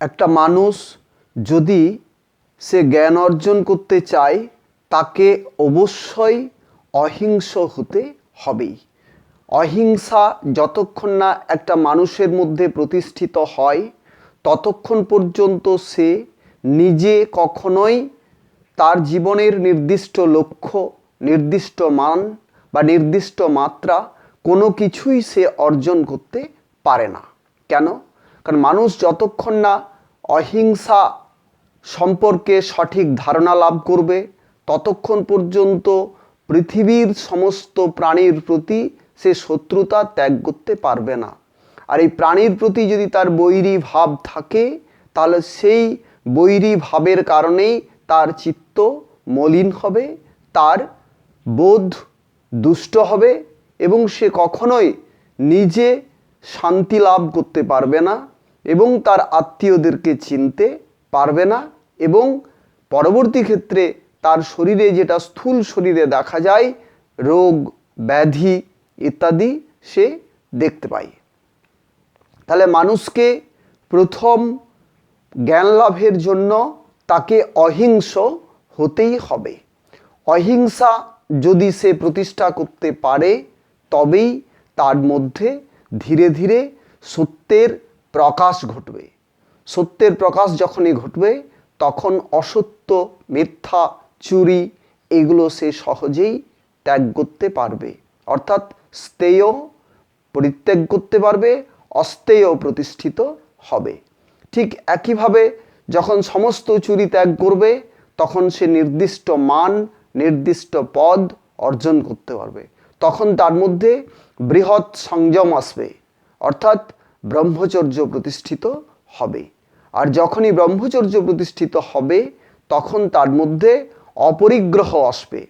একটা মানুষ যদি সে জ্ঞান অর্জন করতে চায়, তাকে অবশ্যই অহিংস হতে হবেই। অহিংসা যতক্ষণ না একটা মানুষের মধ্যে প্রতিষ্ঠিত হয়, ততক্ষণ পর্যন্ত সে নিজে কখনোই তার জীবনের নির্দিষ্ট লক্ষ্য, নির্দিষ্ট মান বা নির্দিষ্ট মাত্রা কোনো কিছুই সে অর্জন করতে পারে না। কেন? কারণ মানুষ যতক্ষণ না অহিংসা সম্পর্কে সঠিক ধারণা লাভ করবে। ততক্ষণ পর্যন্ত পৃথিবীর সমস্ত প্রাণীর প্রতি সে শত্রুতা ত্যাগ করতে পারবে না। আর এই প্রাণীর প্রতি যদি তার বৈরী ভাব থাকে, তাহলে সেই বৈরী ভাবের কারণেই তার চিত্ত মলিন হবে, তার বোধ দুষ্ট হবে এবং সে কখনোই নিজে শান্তি লাভ করতে পারবে না। এবং তার আত্মীয়দেরকে চিনতে পারবে না এবং পরবর্তী ক্ষেত্রে তার শরীরে যেটা স্থূল শরীরে দেখা যায়, রোগ, ব্যাধি ইত্যাদি সে দেখতে পায়। তাহলে মানুষকে প্রথম জ্ঞান লাভের জন্য তাকে অহিংস হতেই হবে। অহিংসা যদি সে প্রতিষ্ঠা করতে পারে, তবেই তার মধ্যে ধীরে ধীরে সত্যের প্রকাশ ঘটবে। সত্যের প্রকাশ যখনই ঘটবে, তখন অসত্য, মিথ্যা, চুরি এগুলো সে সহজেই ত্যাগ করতে পারবে। অর্থাৎ স্তেয় পরিত্যাগ করতে পারবে, অস্তেয় প্রতিষ্ঠিত হবে। ঠিক একইভাবে যখন সমস্ত চুরি ত্যাগ করবে, তখন সে নির্দিষ্ট মান, নির্দিষ্ট পদ অর্জন করতে পারবে। তখন তার মধ্যে বৃহৎ সংযম আসবে। অর্থাৎ ব্রহ্মচর্য প্রতিষ্ঠিত হবে। আর যখনই ব্রহ্মচর্য প্রতিষ্ঠিত হবে, তখন তার মধ্যে অপরিগ্রহ আসবে।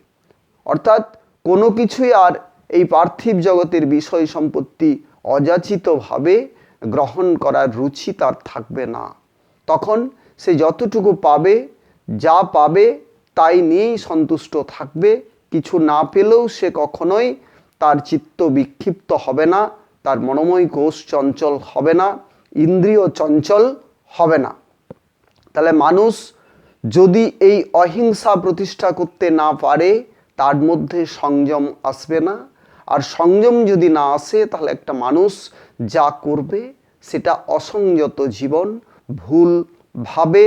অর্থাৎ কোনো কিছুই আর এই পার্থিব জগতের বিষয় সম্পত্তি অযাচিতভাবে গ্রহণ করার রুচি তার থাকবে না। তখন সে যতটুকু পাবে, যা পাবে, তাই নিয়েই সন্তুষ্ট থাকবে। কিছু না পেলেও সে কখনোই তার চিত্ত বিক্ষিপ্ত হবে না। তার মনোময় কোষ চঞ্চল হবে না, ইন্দ্রিয় চঞ্চল হবে না। তাহলে মানুষ যদি এই অহিংসা প্রতিষ্ঠা করতে না পারে, তার মধ্যে সংযম আসবে না। আর সংযম যদি না আসে, তাহলে একটা মানুষ যা করবে, সেটা অসংযত জীবন, ভুল ভাবে,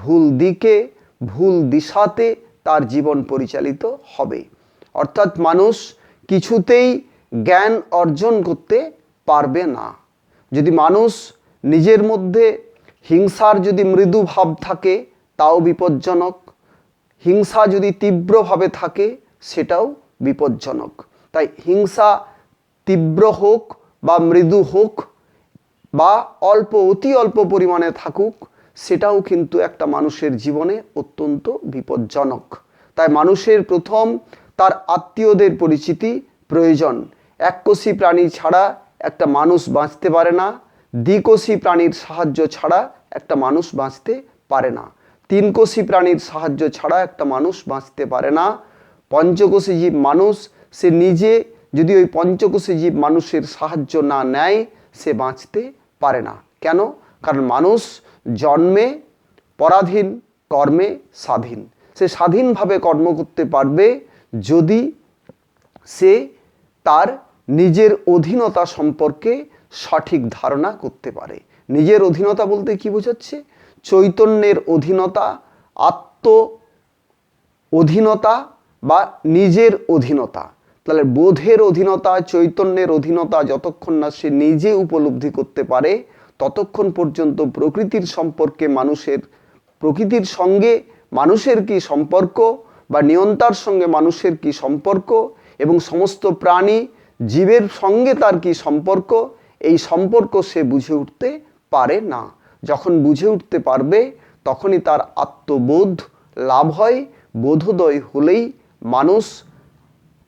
ভুল দিকে, ভুল দিশাতে তার জীবন পরিচালিত হবে। অর্থাৎ মানুষ কিছুতেই জ্ঞান অর্জন করতে পারবে না। যদি মানুষ নিজের মধ্যে হিংসার যদি মৃদু ভাব থাকে, তাও বিপজ্জনক। হিংসা যদি তীব্রভাবে থাকে, সেটাও বিপজ্জনক। তাই হিংসা তীব্র হোক বা মৃদু হোক বা অল্প, অতি অল্প পরিমাণে থাকুক, সেটাও কিন্তু একটা মানুষের জীবনে অত্যন্ত বিপজ্জনক। তাই মানুষের প্রথম তার আত্মীয়দের পরিচিতি প্রয়োজন। এককোষী প্রাণী ছাড়া একটা মানুষ বাঁচতে পারে না, দ্বিকোষী প্রাণীর সাহায্য ছাড়া একটা মানুষ বাঁচতে পারে না, তিনকোষী প্রাণীর সাহায্য ছাড়া একটা মানুষ বাঁচতে পারে না। পঞ্চকোষী জীব মানুষ, সে নিজে যদি ওই পঞ্চকোষী জীব মানুষের সাহায্য না নেয়, সে বাঁচতে পারে না। কেন? কারণ মানুষ জন্মে পরাধীন, কর্মে স্বাধীন। সে স্বাধীনভাবে কর্ম করতে পারবে যদি সে নিজের অধীনতা সম্পর্কে সঠিক ধারণা করতে পারে। নিজের অধীনতা বলতে কি বোঝাচ্ছে? চৈতন্যের অধীনতা, আত্ম অধীনতা বা নিজের অধীনতা। তাহলে বোধের অধীনতা, চৈতন্যের অধীনতা যতক্ষণ না সে নিজে উপলব্ধি করতে পারে, ততক্ষণ পর্যন্ত প্রকৃতির সম্পর্কে মানুষের, প্রকৃতির সঙ্গে মানুষের কি সম্পর্ক বা নিয়ন্তার সঙ্গে মানুষের কি সম্পর্ক এবং সমস্ত প্রাণী জীবের সঙ্গে তার কি সম্পর্ক? এই সম্পর্ক সে বুঝে উঠতে পারে না। যখন বুঝে উঠতে পারবে, তখনই তার আত্মবোধ লাভ হয়। বোধোদয় হলেই মানুষ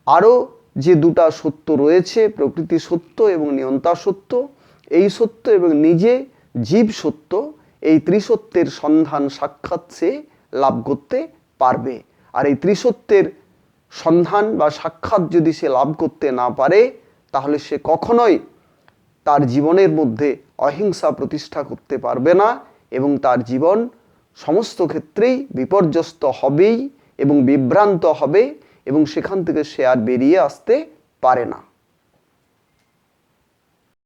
আরও যে দুটা সত্য রয়েছে, প্রকৃতি সত্য এবং নিয়ন্তা সত্য, এই সত্য এবং নিজে জীব সত্য, এই ত্রিসত্যের সন্ধান সাক্ষাৎ সে লাভ করতে পারবে। আর এই ত্রিসত্যের সন্ধান বা সাক্ষাৎ যদি সে লাভ করতে না পারে, তাহলে সে কখনোই তার জীবনের মধ্যে অহিংসা প্রতিষ্ঠা করতে পারবে না এবং তার জীবন সমস্ত ক্ষেত্রেই বিপর্যস্ত হবেই এবং বিভ্রান্ত হবে এবং সেখান থেকে সে আর বেরিয়ে আসতে পারে না।